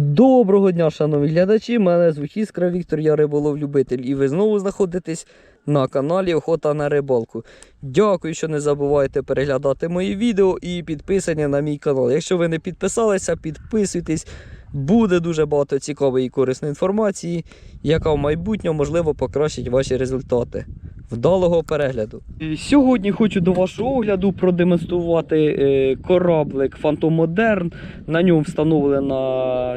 Доброго дня, шановні глядачі! Мене звуть Іскра Віктор, я риболов-любитель, і ви знову знаходитесь на каналі Охота на рибалку. Дякую, що не забувайте переглядати мої відео і підписані на мій канал. Якщо ви не підписалися, підписуйтесь. Буде дуже багато цікавої і корисної інформації, яка в майбутньому можливо покращить ваші результати. Вдалого перегляду. Сьогодні хочу до вашого огляду продемонструвати е, кораблик Phantom Modern. На ньому встановлена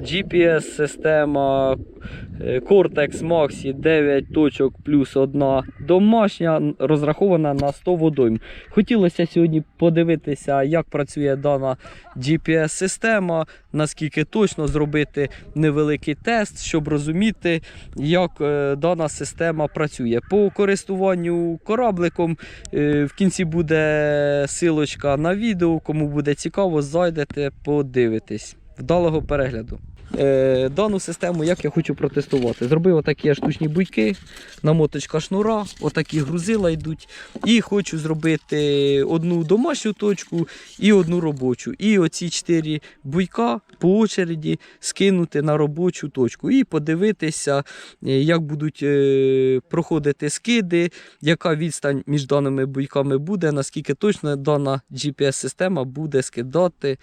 GPS-система е, Cortex Maxi 9 точок плюс одна домашня, розрахована на 100 водойм. Хотілося сьогодні подивитися, як працює дана GPS-система, наскільки точно зробити невеликий тест, щоб розуміти, як е, дана система працює. По користуванню корабликом е, в кінці буде силочка на відео. Кому буде цікаво, зайдете, подивитесь. Вдалого перегляду. Е, дану систему як я хочу протестувати. Зробив отакі штучні буйки, намоточка шнура, отакі грузила йдуть. І хочу зробити одну домашню точку і одну робочу. І оці чотири буйка по очереді скинути на робочу точку і подивитися, е, як будуть е, проходити скиди, яка відстань між даними буйками буде, наскільки точно дана GPS-система буде скидати,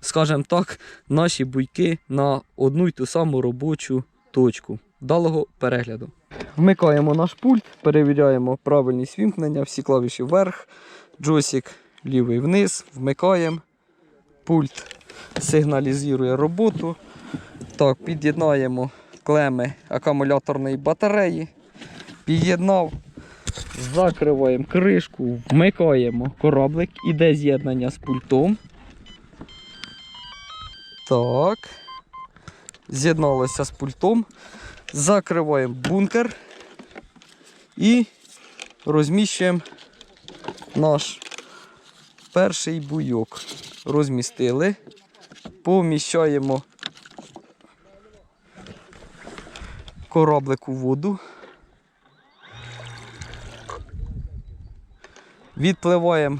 скажімо так, наші буйки на одну й ту саму робочу точку. Вдалого перегляду. Вмикаємо наш пульт, перевіряємо правильність вімкнення, всі клавіші вверх, джойстик лівий вниз, вмикаємо. Пульт сигналізує роботу. Так, під'єднаємо клеми акумуляторної батареї. Під'єднав, закриваємо кришку, вмикаємо кораблик, іде з'єднання з пультом. Так. З'єдналося з пультом. Закриваємо бункер і розміщуємо наш перший буйок. Розмістили, поміщаємо кораблик у воду. Відпливаємо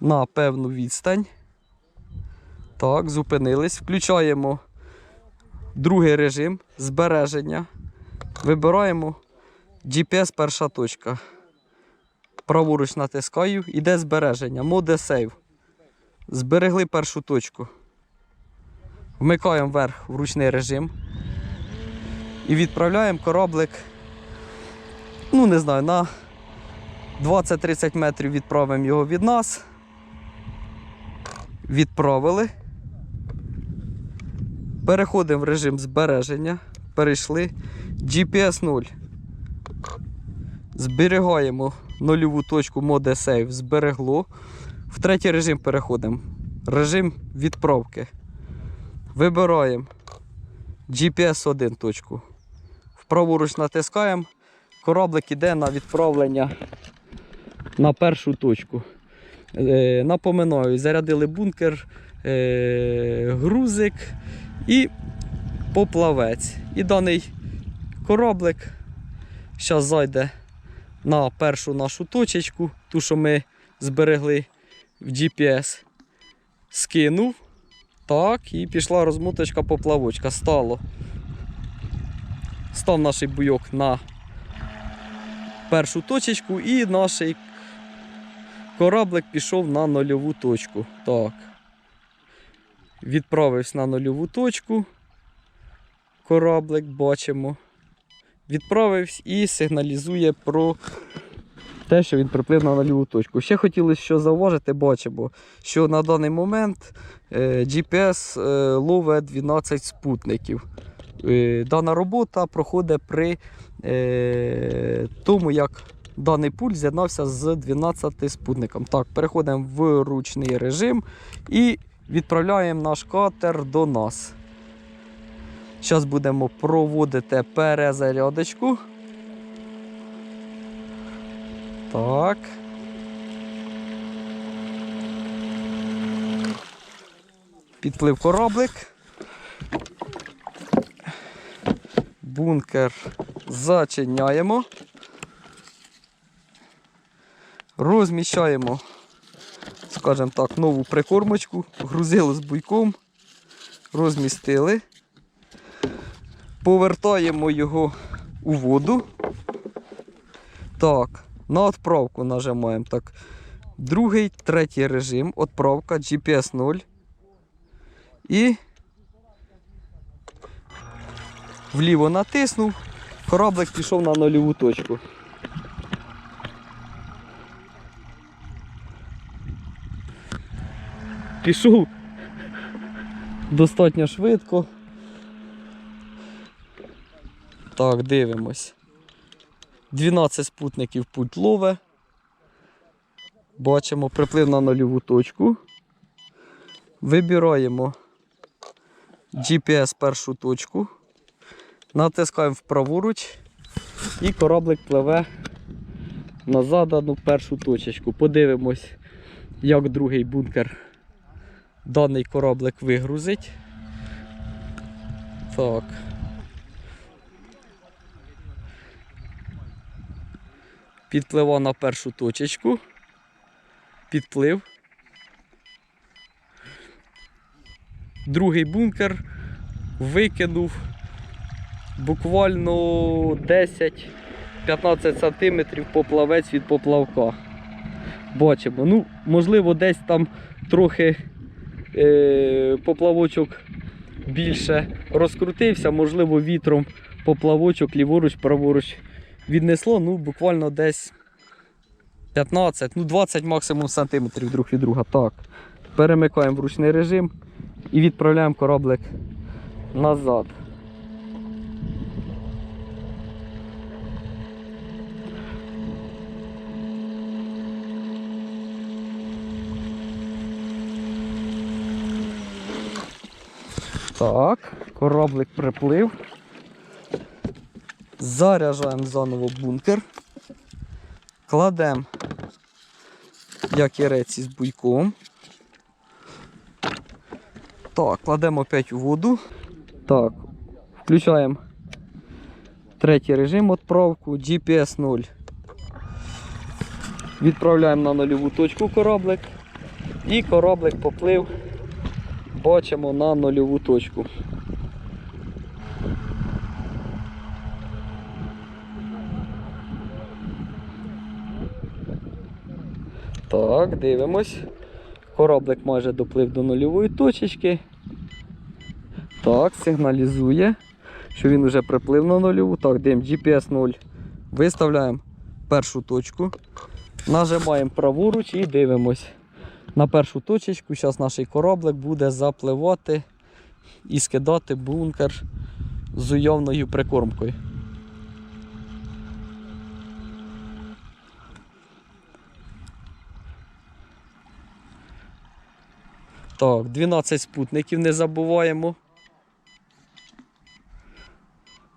на певну відстань. Так, зупинились. Включаємо другий режим збереження. Вибираємо GPS перша точка. Праворуч натискаю, іде збереження. Mode Save. Зберегли першу точку. Вмикаємо вверх в ручний режим. І відправляємо кораблик, ну не знаю, на 20-30 метрів відправимо його від нас. Відправили. Переходимо в режим збереження. Перейшли. GPS 0. Зберігаємо нульову точку Mode Save. Зберегло. В третій режим переходимо. Режим відправки. Вибираємо GPS 1 точку. Вправоруч натискаємо. Кораблик іде на відправлення на першу точку. Е, Напоминаю, зарядили бункер, е, грузик і поплавець. І даний кораблик зараз зайде на першу нашу точечку, ту, що ми зберегли в GPS. Скинув. Так, і пішла розмоточка поплавочка. Стало. Став наш буйок на першу точечку і наш кораблик пішов на нульову точку. Так. Відправився на нульову точку. Кораблик бачимо. Відправився і сигналізує про те, що він приплив на нульову точку. Ще хотілося що зауважити, бачимо, що на даний момент е, GPS е, ловить 12 спутників. Е, Дана робота проходить при тому, як даний пульт з'єднався з 12 спутником. Так, переходимо в ручний режим і відправляємо наш катер до нас. Зараз будемо проводити перезарядочку. Так. Підплив кораблик. Бункер зачиняємо. Розміщаємо, скажімо так, нову прикормочку, грузило з буйком. розмістили. Повертаємо його у воду. Так, на відправку нажимаємо. Так. Другий, третій режим. Відправка GPS 0. І вліво натиснув. Кораблик пішов на нульову точку. Пішов достатньо швидко. Так, дивимось. 12 спутників путь лове. Бачимо приплив на нульову точку. Вибираємо GPS першу точку. Натискаємо вправоруч і кораблик пливе на задану першу точечку. Подивимось, як другий бункер даний кораблик вигрузить. Так. Підплива на першу точечку. Підплив. Другий бункер викинув буквально 10-15 см поплавець від поплавка. Бачимо. Ну, можливо, десь там трохи поплавочок більше розкрутився, можливо, вітром поплавочок ліворуч, праворуч віднесло, ну, буквально десь 15, ну 20 максимум сантиметрів друг від друга. Так. Перемикаємо в ручний режим і відправляємо кораблик назад. Так, кораблик приплив. Заряджаємо заново бункер. Кладемо якірець із буйком. Так, кладемо опять у воду. Так, включаємо третій режим відправку, GPS 0. Відправляємо на нульову точку кораблик. І кораблик поплив, бачимо на нульову точку. Так, дивимось. Кораблик майже доплив до нульової точечки. Так, сигналізує, що він вже приплив на нульову. Так, дивимо GPS 0. Виставляємо першу точку. Нажимаємо праворуч і дивимось. На першу точечку зараз наш кораблик буде запливати і скидати бункер з уявною прикормкою. Так, 12 спутників не забуваємо.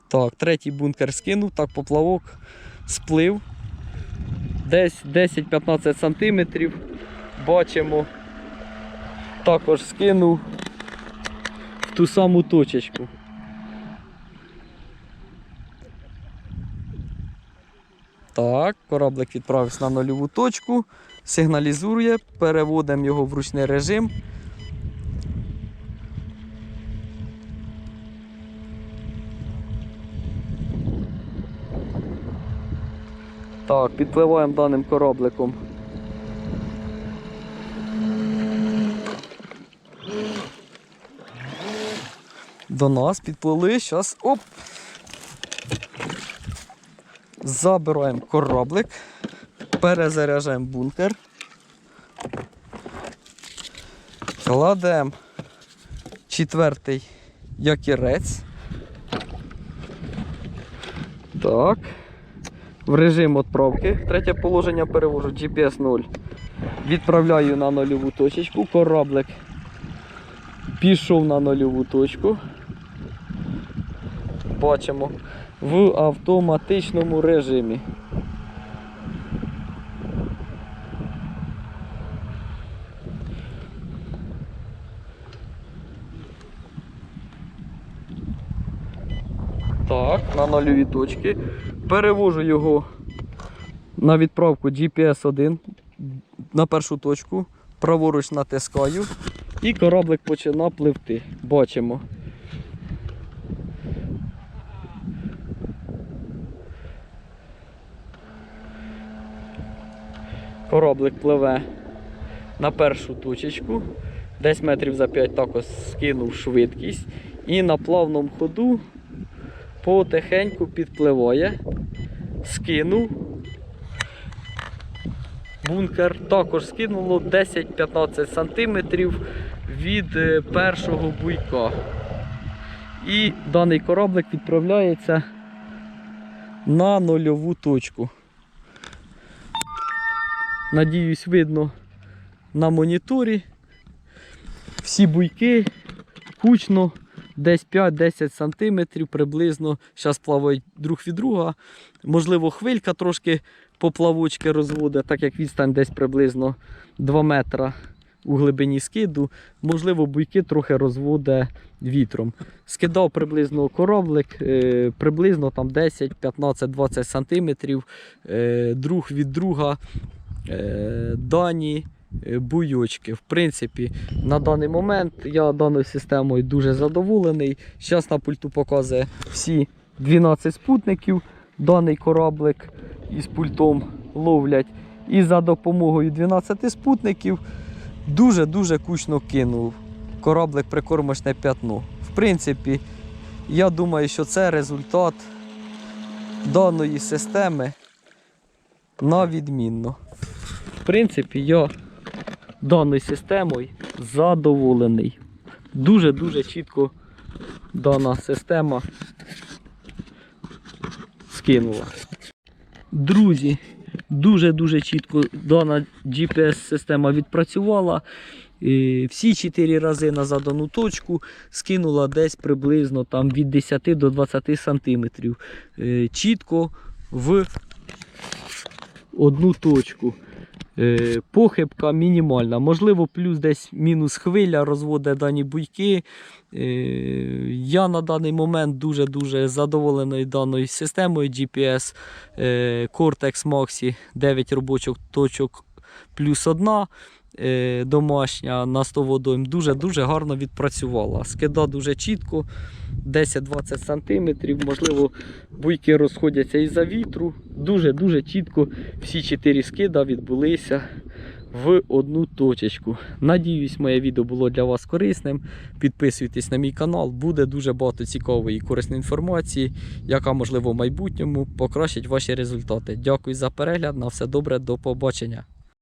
Так, третій бункер скинув, так, поплавок сплив. Десь 10-15 сантиметрів. Бачимо. Також скинув в ту саму точечку. Так, кораблик відправився на нульову точку, сигналізує, переводимо його в ручний режим. Так, підпливаємо даним корабликом. До нас підплили, зараз оп. Забираємо кораблик, перезаряджаємо бункер. Кладемо четвертий якірець. Так. В режим відправки. Третє положення перевожу GPS 0. Відправляю на нульову точечку. Кораблик пішов на нульову точку. Бачимо в автоматичному режимі. Так, на нульові точки. Перевожу його на відправку GPS 1 на першу точку. Праворуч натискаю І кораблик починав пливти. Бачимо. Кораблик пливе на першу точечку. Десь метрів за 5 також скинув швидкість. І на плавному ходу потихеньку підпливає. Скинув. Бункер також скинуло 10-15 см від е, першого буйка. І даний кораблик відправляється на нульову точку. Надіюсь, видно на моніторі. Всі буйки кучно десь 5-10 см приблизно. Зараз плавають друг від друга. Можливо, хвилька трошки поплавочки розводить, так як відстань десь приблизно 2 метра у глибині скиду. Можливо, буйки трохи розводить вітром. Скидав приблизно кораблик, е, приблизно там 10, 15, 20 см е, друг від друга дані е, буйочки. В принципі, на даний момент я даною системою дуже задоволений. Зараз на пульту показує всі 12 спутників. Даний кораблик із пультом ловлять. І за допомогою 12 спутників дуже-дуже кучно кинув кораблик прикормочне п'ятно. В принципі, я думаю, що це результат даної системи на відмінно. Принципі, я даною системою задоволений. Дуже-дуже чітко дана система скинула. Друзі, дуже-дуже чітко дана GPS-система відпрацювала. Всі 4 рази на задану точку скинула десь приблизно там, від 10 до 20 сантиметрів. Е, Чітко в одну точку. Е, Похибка мінімальна. Можливо, плюс десь мінус хвиля розводить дані буйки. Е, Я на даний момент дуже-дуже задоволений даною системою GPS е, Cortex Maxi 9 робочих точок плюс одна домашня на 100 водойм дуже-дуже гарно відпрацювала. Скида дуже чітко, 10-20 см, можливо, буйки розходяться із-за вітру. Дуже-дуже чітко всі 4 скида відбулися в одну точечку. Надіюсь, моє відео було для вас корисним. Підписуйтесь на мій канал, буде дуже багато цікавої і корисної інформації, яка, можливо, в майбутньому покращить ваші результати. Дякую за перегляд. На все добре, до побачення.